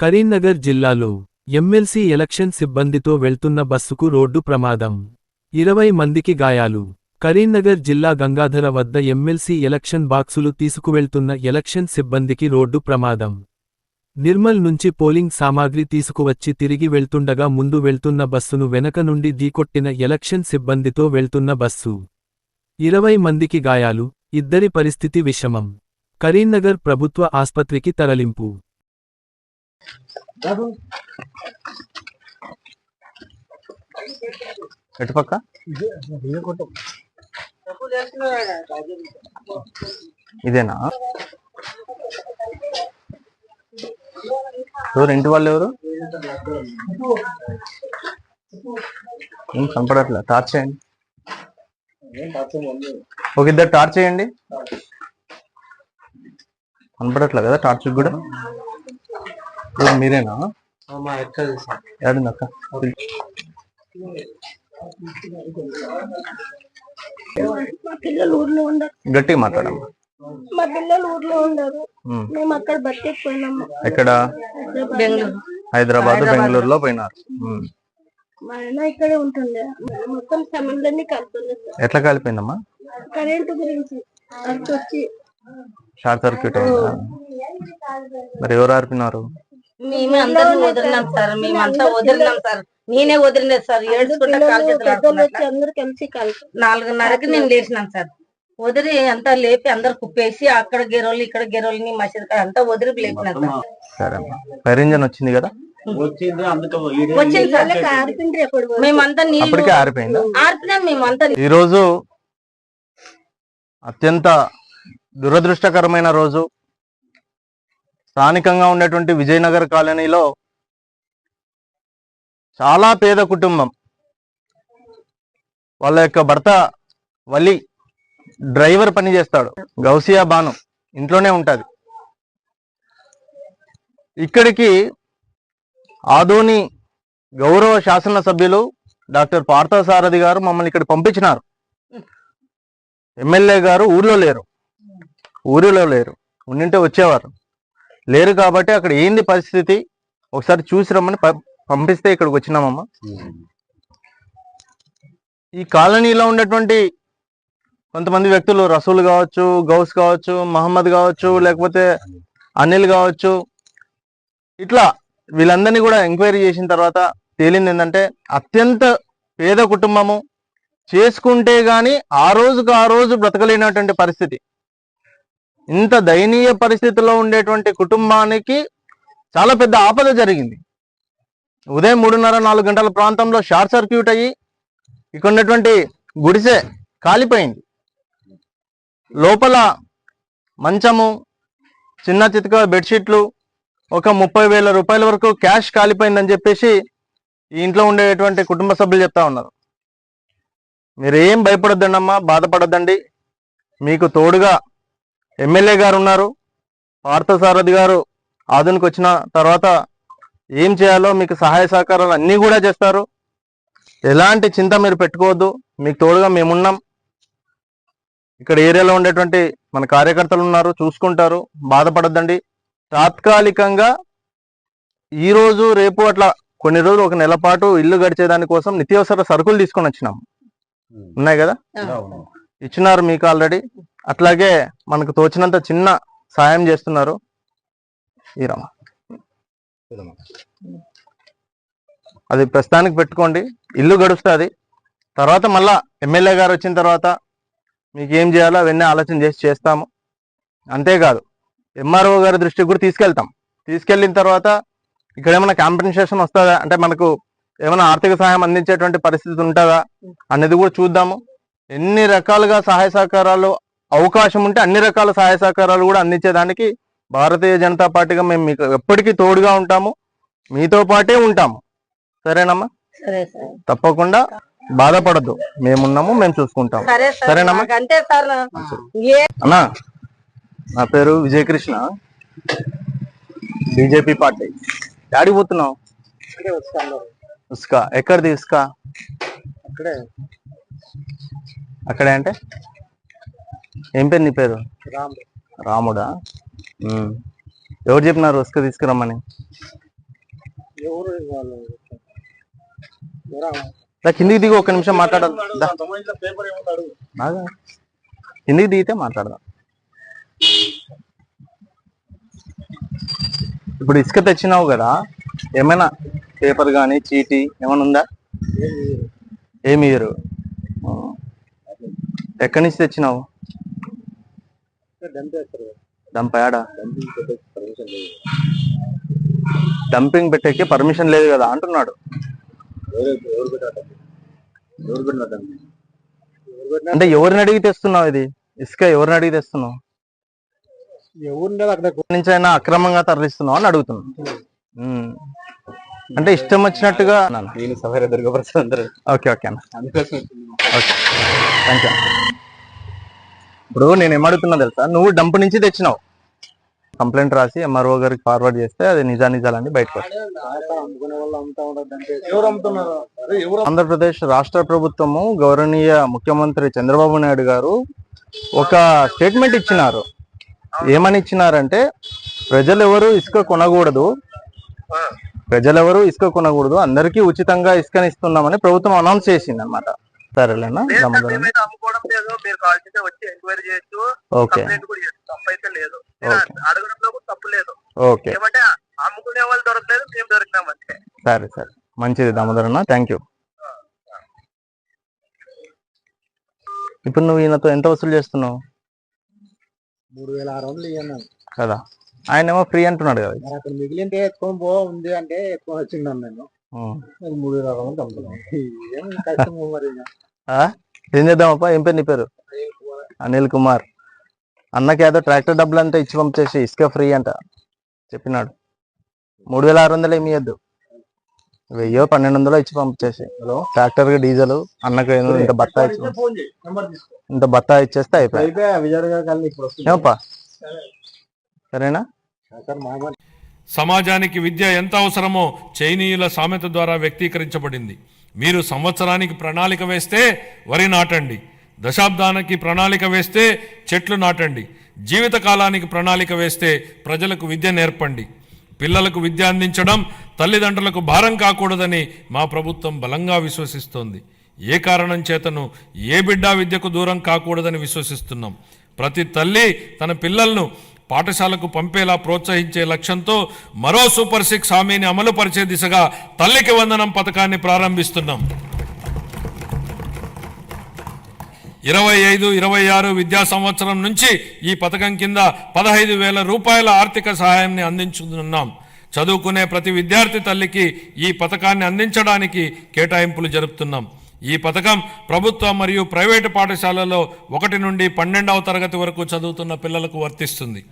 కరీంనగర్ జిల్లాలో MLC election సిబ్బందితో వెళ్తున్న బస్సుకు రోడ్డు ప్రమాదం. ఇరవై మందికి గాయాలు. కరీంనగర్ జిల్లా గంగాధర వద్ద ఎమ్మెల్సీ ఎలక్షన్ బాక్సులు తీసుకువెళ్తున్న ఎలక్షన్ సిబ్బందికి రోడ్డు ప్రమాదం. నిర్మల్ నుంచి పోలింగ్ సామాగ్రి తీసుకువచ్చి తిరిగి వెళ్తుండగా ముందు వెళ్తున్న బస్సును వెనక నుండి ఢీకొట్టిన ఎలక్షన్ సిబ్బందితో వెళ్తున్న బస్సు. ఇరవై మందికి గాయాలు. ఇద్దరి పరిస్థితి విషమం. కరీంనగర్ ప్రభుత్వ ఆస్పత్రికి తరలింపు. ఎటుపక్క ఇదేనా? ఎవరు ఇంటి వాళ్ళు ఎవరు? ఏం కనపడట్లే టార్చ్ చేయండి. ఒక ఇద్దరు టార్చ్ చేయండి. కనపడట్లే కదా టార్చ్ కూడా? మీరేనా? ఏడుంది అక్క మా పిల్లలు ఊర్లో ఉండరు గట్టిగా మాట్లాడమ్మా. మా పిల్లలు ఊర్లో ఉండరు. మేము. అక్కడ బతికిపోయినాము. ఎక్కడ? బెంగళూరు. హైదరాబాద్ బెంగళూరులో పోయినారు. మా ఇక్కడే ఉంటుండే. మొత్తం కలుపుతుంది ఎట్లా కాలిపోయిందమ్మా కరెంటు గురించి వచ్చి. షార్ట్ సర్క్యూట్ అయిందా? మరి ఎవరు ఆర్పినారు? మేము వదిలినాం సార్ మేమంతా వదిలినాం సార్. నేనే వదిలినది సార్. ఏడ్చుకుంటా కాలు చేతులు నాలుగున్నరకి నేను లేచినాను సార్. వదిలి అంతా లేపి అందరు కుప్పేసి అక్కడ గెరోళ్ళు ఇక్కడ గెరోళ్ళని మసీద్ కాడ అంతా వదిలి లేపినాను సార్. ఇంజన్ వచ్చింది కదా? వచ్చింది సార్. ఆర్పిండ్రి ఎప్పుడు మేమంతా నీళ్ళు అప్పటికే ఆరిపోయిందా? ఆర్పినాం మేమంతా ఈరోజు అత్యంత దురదృష్టకరమైన రోజు. స్థానికంగా ఉండేటువంటి విజయనగర్ కాలనీలో చాలా పేద కుటుంబం. వాళ్ళ యొక్క భర్త వలి డ్రైవర్ పని చేస్తాడు. గౌసియా బాను ఇంట్లోనే ఉంటుంది. ఇక్కడికి ఆదోని గౌరవ శాసనసభ్యులు డాక్టర్ పార్థసారథి గారు మమ్మల్ని ఇక్కడ పంపించినారు. ఎమ్మెల్యే గారు ఊర్లో లేరు. ఊరిలో లేరు. ఉండింటే వచ్చేవారు. లేరు కాబట్టి అక్కడ ఏంది పరిస్థితి? ఒకసారి చూసి రమ్మని పంపిస్తే ఇక్కడికి వచ్చినామమ్మా. ఈ కాలనీలో ఉన్నటువంటి కొంతమంది వ్యక్తులు రసూల్ కావచ్చు గౌస్ కావచ్చు మహమ్మద్ కావచ్చు లేకపోతే అనిల్ కావచ్చు ఇట్లా వీళ్ళందరినీ కూడా ఎంక్వైరీ చేసిన తర్వాత తేలింది ఏంటంటే అత్యంత పేద కుటుంబము. చేసుకుంటే గాని ఆ రోజుకు ఆ రోజు బ్రతకలేనటువంటి పరిస్థితి. ఇంత దయనీయ పరిస్థితిలో ఉండేటువంటి కుటుంబానికి చాలా పెద్ద ఆపద జరిగింది. ఉదయం మూడున్నర నాలుగు గంటల ప్రాంతంలో షార్ట్ సర్క్యూట్ అయ్యి ఇక్కడ ఉన్నటువంటి గుడిసె కాలిపోయింది. లోపల మంచము చిన్న చితక బెడ్షీట్లు ఒక ముప్పై వేల రూపాయల వరకు క్యాష్ కాలిపోయిందని చెప్పేసి ఈ ఇంట్లో ఉండేటువంటి కుటుంబ సభ్యులు చెప్తా ఉన్నారు. మీరేం భయపడొద్దండి అమ్మా బాధపడొద్దండి. మీకు తోడుగా ఎమ్మెల్యే గారు ఉన్నారు. పార్థసారథి గారు ఆధునికి వచ్చిన తర్వాత ఏం చేయాలో మీకు సహాయ సహకారాలు అన్నీ కూడా చేస్తారు. ఎలాంటి చింత మీరు పెట్టుకోవద్దు. మీకు తోడుగా మేమున్నాం. ఇక్కడ ఏరియాలో ఉండేటువంటి మన కార్యకర్తలు ఉన్నారు చూసుకుంటారు. బాధపడొద్దండి. తాత్కాలికంగా ఈ రోజు రేపు అట్లా కొన్ని రోజులు ఒక నెల పాటు ఇల్లు గడిచేదాని కోసం నిత్యావసర సరుకులు తీసుకొని వచ్చినాం. ఉన్నాయి కదా? ఇచ్చినారు మీకు ఆల్రెడీ. అట్లాగే మనకు తోచినంత చిన్న సాయం చేస్తున్నారు ఈరమ్మ అది ప్రస్తుతానికి పెట్టుకోండి. ఇల్లు గడుస్తుంది. తర్వాత మళ్ళా ఎమ్మెల్యే గారు వచ్చిన తర్వాత మీకు ఏం చేయాలో అవన్నీ ఆలోచన చేసి చేస్తాము. అంతేకాదు ఎంఆర్ఓ గారి దృష్టికి కూడా తీసుకెళ్తాం. తీసుకెళ్ళిన తర్వాత ఇక్కడ ఏమైనా కాంపెన్సేషన్ వస్తుందా? అంటే మనకు ఏమైనా ఆర్థిక సహాయం అందించేటువంటి పరిస్థితి ఉంటుందా? అనేది కూడా చూద్దాము. ఎన్ని రకాలుగా సహాయ సహకారాలు అవకాశం ఉంటే అన్ని రకాల సహాయ సహకారాలు కూడా అందించేదానికి భారతీయ జనతా పార్టీగా మేము మీకు ఎప్పటికీ తోడుగా ఉంటాము. మీతో పాటే ఉంటాము. సరేనమ్మా? సరే సార్. తప్పకుండా బాధపడద్దు. మేమున్నాము మేము చూసుకుంటాము. సరే సార్. సరేనమ్మా? అన్నా నా పేరు విజయకృష్ణ. BJP party. యాడికి పోతున్నావు? ఉస్కా ఎక్కడిది ఉస్కా అక్కడే. అక్కడే అంటే? ఏం పేరు నీ పేరు? రామ్ రాముడా. ఎవరు చెప్పినారు ఉస్క తీసుకురమ్మని? కిందికి దిగి ఒక్క నిమిషం మాట్లాడాలి కిందికి దిగితే మాట్లాడదాం. ఇప్పుడు ఇసుక తెచ్చినావు కదా ఏమైనా పేపర్ కానీ చీటీ ఏమైనా ఉందా? ఏమి ఇయ్యరు. ఆ. ఎక్కడి నుంచి తెచ్చినావు? డంపింగ్ పెట్టేకి పర్మిషన్ లేదు కదా అంటున్నాడు. అంటే ఎవరిని అడిగి తెస్తున్నావు ఇది? ఇసుక ఎవరిని అడిగి తెస్తున్నావు? నుంచి అయినా అక్రమంగా తరలిస్తున్నావు అని అడుగుతున్నాను. అంటే ఇష్టం వచ్చినట్టుగా నేను సఫైర్ దుర్గప్రసాద్ ఓకే ఓకే అన్న. అందుకోసం ఓకే. థ్యాంక్ యూ ఇప్పుడు నేను ఏమడుగుతున్నా తెలుసా? నువ్వు డంప్ నుంచి తెచ్చినావు. కంప్లైంట్ రాసి ఎంఆర్ఓ గారికి ఫార్వర్డ్ చేస్తే అది నిజా నిజాలని బయటకు. ఆంధ్రప్రదేశ్ రాష్ట్ర ప్రభుత్వము గౌరవనీయ ముఖ్యమంత్రి చంద్రబాబు నాయుడు గారు ఒక స్టేట్మెంట్ ఇచ్చినారు. ఏమని ఇచ్చినారంటే ప్రజలెవరు ఇసుక కొనకూడదు. ప్రజలెవరు ఇసుక కొనకూడదు. అందరికీ ఉచితంగా ఇసుకని ఇస్తున్నామని ప్రభుత్వం అనౌన్స్ చేసింది అనమాట సరేలేనా? దామోదరం అమ్ముకోవడం లేదు. మీరు వచ్చి ఎంక్వైరీ చేయొచ్చు. ఓకే. కంప్లైంట్ కూడా చేయొచ్చు తప్పు అయితే లేదు. అడగడంలో కూడా తప్పు లేదు. ఓకే. ఏమంటే అమ్ముకునే వాళ్ళు దొరకలేదు మేము దొరికినాం అంతే. సరే సరే. మంచిది దామోదరన్న. థ్యాంక్ యూ ఇప్పుడు నువ్వు ఈయనతో ఎంత వసూలు చేస్తున్నావు? మూడు వేల ఆరు వందలు ఇవ్వను కదా. ఆయన ఏమో ఫ్రీ అంటున్నాడు కదా. అక్కడ మిగిలింటే ఎత్తుకొని పో ఉంది అంటే ఎత్తుకొని వచ్చిండాను నేను మూడు వేల ఆరు వందలు కష్టము మరి? ఏం చేద్దామప్పా ఏం పేరు నీ పేరు? అనిల్ కుమార్. అన్నకి ఏదో ట్రాక్టర్ డబ్బులు అంతా ఇచ్చి పంపించేసి ఇసుక ఫ్రీ అంట. చెప్పినాడు. మూడు వేల ఆరు వందలు ఏమి ఇవ్వద్దు వెయ్యో పన్నెండు వందలు ఇచ్చి పంపించేసి. ట్రాక్టర్కి డీజిల్ అన్నకి ఏదో ఇంత బత్తా ఇచ్చి ఇంత బత్తా ఇచ్చేస్తే అయిపోయి? సరేనా? సమాజానికి విద్య ఎంత అవసరమో చైనీయుల సామెత ద్వారా వ్యక్తీకరించబడింది. మీరు సంవత్సరానికి ప్రణాళిక వేస్తే వరి నాటండి. దశాబ్దానికి ప్రణాళిక వేస్తే చెట్లు నాటండి. జీవితకాలానికి ప్రణాళిక వేస్తే ప్రజలకు విద్య నేర్పండి. పిల్లలకు విద్య అందించడం తల్లిదండ్రులకు భారం కాకూడదని మా ప్రభుత్వం బలంగా విశ్వసిస్తోంది. ఏ కారణం చేతను ఏ బిడ్డ విద్యకు దూరం కాకూడదని విశ్వసిస్తున్నాం. ప్రతి తల్లి తన పిల్లలను పాఠశాలకు పంపేలా ప్రోత్సహించే లక్ష్యంతో మరో సూపర్ సిక్స్ హామీని అమలు పరిచే దిశగా తల్లికి వందనం పథకాన్ని ప్రారంభిస్తున్నాం. ఇరవై ఐదు ఇరవై ఆరు విద్యా సంవత్సరం నుంచి ఈ పథకం కింద పదహైదు వేల రూపాయల ఆర్థిక సహాయాన్ని అందించుతున్నాం చదువుకునే ప్రతి విద్యార్థి తల్లికి ఈ పథకాన్ని అందించడానికి కేటాయింపులు జరుపుతున్నాం. ఈ పథకం ప్రభుత్వ మరియు ప్రైవేటు పాఠశాలలో ఒకటి నుండి పన్నెండవ తరగతి వరకు చదువుతున్న పిల్లలకు వర్తిస్తుంది.